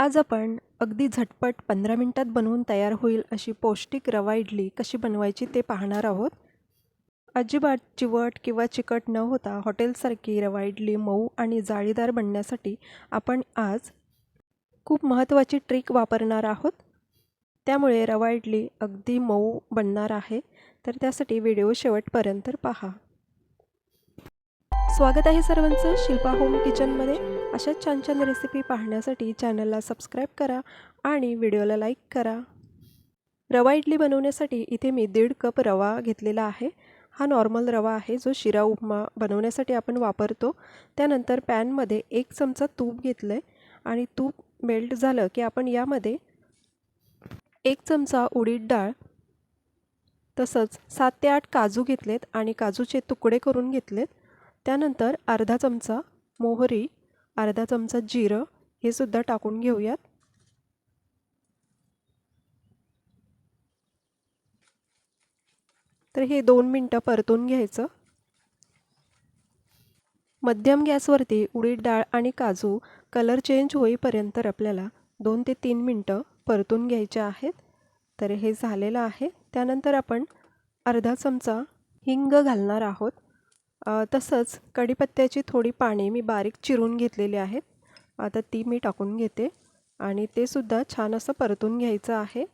आज आपण अगदी झटपट पंधरा मिनटात बनवून तयार होईल अशी पौष्टिक रवा इडली कशी बनवायची ते पाहणार आहोत. अजिबात चिवट किंवा चिकट न होता हॉटेलसारखी रवा इडली मऊ आणि जाळीदार बनण्यासाठी आपण आज खूप महत्त्वाची ट्रिक वापरणार आहोत. त्यामुळे रवा इडली अगदी मऊ बनणार आहे. तर त्यासाठी व्हिडिओ शेवटपर्यंत पहा. स्वागत आहे सर्वांचं शिल्पा होम किचनमध्ये. अशाच छान छान रेसिपी पाहण्यासाठी चॅनलला सबस्क्राईब करा आणि व्हिडिओला लाईक करा. रवा इडली बनवण्यासाठी इथे मी दीड कप रवा घेतलेला आहे. हा नॉर्मल रवा आहे जो शिरा उपमा बनवण्यासाठी आपण वापरतो. त्यानंतर पॅनमध्ये एक चमचा तूप घेतलं आहे आणि तूप मेल्ट झालं की आपण यामध्ये एक चमचा उडीद डाळ तसंच सात ते आठ काजू घेतलेत आणि काजूचे तुकडे करून घेतलेत. त्यानंतर अर्धा चमचा मोहरी अर्धा चमचा जिरं हे सुद्धा टाकून घेऊयात. तर हे दोन मिनटं परतून घ्यायचं. मध्यम गॅसवरती उडीद डाळ आणि काजू कलर चेंज होईपर्यंत आपल्याला दोन ते तीन मिनटं परतून घ्यायचे आहेत. तर हे झालेलं आहे. त्यानंतर आपण अर्धा चमचा हिंग घालणार आहोत. तसंच कढीपत्त्याची थोडी पाने मी बारीक चिरून घेतलेली आहेत. आता ती मी टाकून घेते आणि ते सुद्धा छान असं परतून घ्यायचं आहे.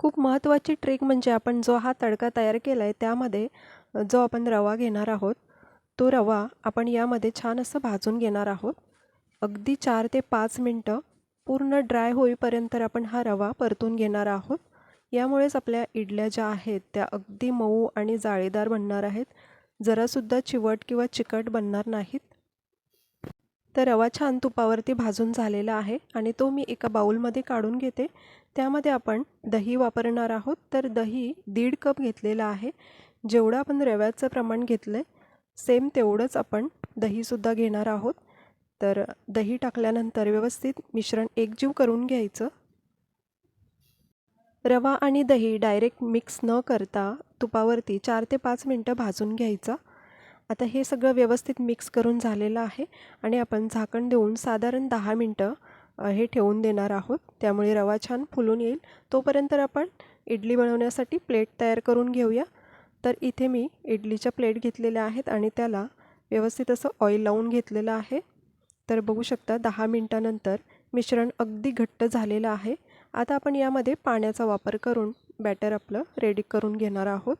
खूप महत्त्वाची ट्रिक म्हणजे आपण जो हा तडका तयार केला आहे त्यामध्ये जो आपण रवा घेणार आहोत तो रवा आपण यामध्ये छान असं भाजून घेणार आहोत. अगदी चार ते पाच मिनटं पूर्ण ड्राय होईपर्यंत आपण हा रवा परतून घेणार आहोत. यामुळेच आपल्या इडल्या ज्या आहेत त्या अगदी मऊ आणि जाळीदार बनणार आहेत. जरासुद्धा चिवट किंवा चिकट बनणार नाहीत. तर रवा छान तुपावरती भाजून झालेला आहे आणि तो मी एका बाऊलमध्ये काढून घेते. त्यामध्ये आपण दही वापरणार आहोत. तर दही दीड कप घेतलेला आहे. जेवढं आपण रव्याचं प्रमाण घेतलं आहे सेम तेवढंच आपण दहीसुद्धा घेणार आहोत. तर दही टाकल्यानंतर व्यवस्थित मिश्रण एकजीव करून घ्यायचं. रवा आणि दही डायरेक्ट मिक्स न करता तुपावरती चार ते पाच मिनटं भाजून घ्यायचं. आता हे सगळं व्यवस्थित मिक्स करून झालेलं आहे आणि आपण झाकण देऊन साधारण दहा मिनटं हे ठेवून देणार आहोत. त्यामुळे रवा छान फुलून येईल. तोपर्यंत आपण इडली बनवण्यासाठी प्लेट तयार करून घेऊया. तर इथे मी इडलीच्या प्लेट घेतलेल्या आहेत आणि त्याला व्यवस्थित असं ऑइल लावून घेतलेलं आहे. तर बघू शकता दहा मिनटानंतर मिश्रण अगदी घट्ट झालेलं आहे. आता आपण यामध्ये पाण्याचा वापर करून बॅटर आपलं रेडी करून घेणार आहोत.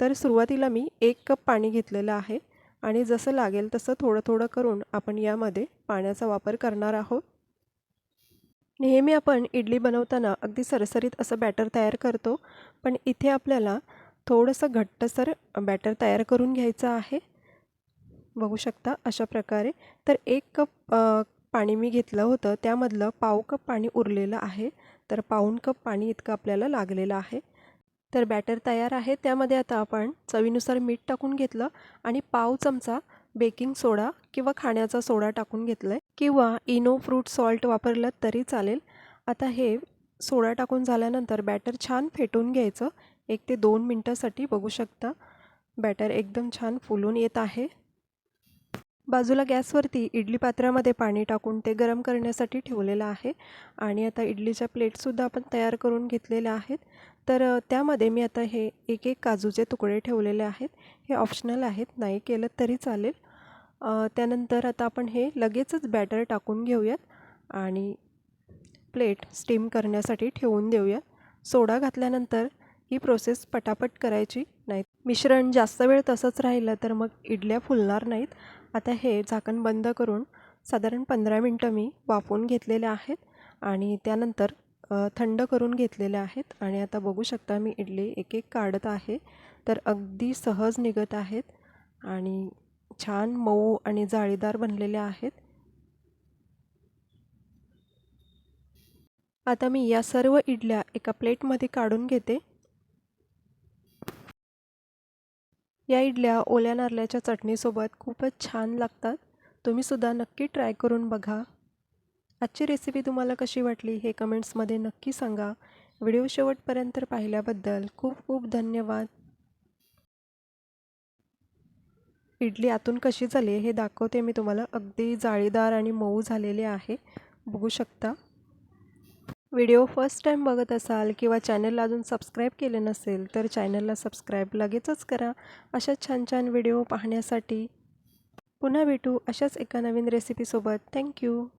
तर सुरुवातीला मी एक कप पाणी घेतलेलं आहे आणि जसं लागेल तसं थोडं थोडं करून आपण यामध्ये पाण्याचा वापर करणार आहोत. नेहमी आपण इडली बनवताना अगदी सरसरीत असं बॅटर तयार करतो पण इथे आपल्याला थोडंसं घट्टसर बॅटर तयार करून घ्यायचं आहे. बघू शकता अशा प्रकारे. तर एक कप पाणी मी घेतलं होतं त्यामधलं पाव कप पाणी उरलेलं आहे. तर पाऊण कप पाणी इतकं आपल्याला लागलेलं आहे. तर बॅटर तयार आहे. त्यामध्ये आता आपण चवीनुसार मीठ टाकून घेतलं आणि पाव चमचा बेकिंग सोडा किंवा खाण्याचा सोडा टाकून घेतला आहे किंवा इनो फ्रूट सॉल्ट वापरलं तरी चालेल. आता हे सोडा टाकून झाल्यानंतर बॅटर छान फेटून घ्यायचं. एक ते दोन मिनटासाठी बघू शकता. बॅटर एकदम छान फुलून येत आहे. बाजूला गॅसवरती इडली पात्रामध्ये पाणी टाकून ते गरम करण्यासाठी ठेवलेलं आहे. आणि आता इडलीच्या प्लेटसुद्धा आपण तयार करून घेतलेल्या आहेत. तर त्यामध्ये मी आता हे एक एक काजूचे तुकडे ठेवलेले आहेत. हे ऑप्शनल आहेत. नाही केलं तरी चालेल. त्यानंतर आता आपण हे लगेचच बॅटर टाकून घेऊयात. आणि प्लेट स्टीम करण्यासाठी ठेवून देऊयात. सोडा घातल्यानंतर ही प्रोसेस पटापट करायची. नाही मिश्रण जास्त वेळ तसंच राहिलं तर मग इडल्या फुलणार नाहीत. आता हे झाकण बंद करून साधारण पंधरा मिनटं मी वाफवून घेतलेले आहेत आणि त्यानंतर थंड करून घेतलेले आहेत आणि आता बघू शकता मी इडली एक एक काढत आहे. तर अगदी सहज निघत आहेत आणि छान मऊ आणि जाळीदार बनलेले आहेत. आता मी या सर्व इडल्या एका प्लेटमध्ये काढून घेते. या इडल्या ओल्या नारळाच्या चटणीसोबत खूपच छान लागतात. तुम्हीसुद्धा नक्की ट्राय करून बघा. आजची रेसिपी तुम्हाला कशी वाटली हे कमेंट्समध्ये नक्की सांगा. व्हिडिओ शेवटपर्यंत पाहिल्याबद्दल खूप खूप धन्यवाद. इडली आतून कशी झाली आहे हे दाखवते मी तुम्हाला. अगदी जाळीदार आणि मऊ झालेले आहे. बघू शकता. व्हिडिओ फर्स्ट टाईम बघत असाल किंवा चॅनलला अजून सबस्क्राईब केले नसेल तर चॅनलला सबस्क्राईब लगेचच करा. अशा छान छान व्हिडिओ पाहण्यासाठी पुन्हा भेटू अशाच एका नवीन रेसिपीसोबत थँक्यू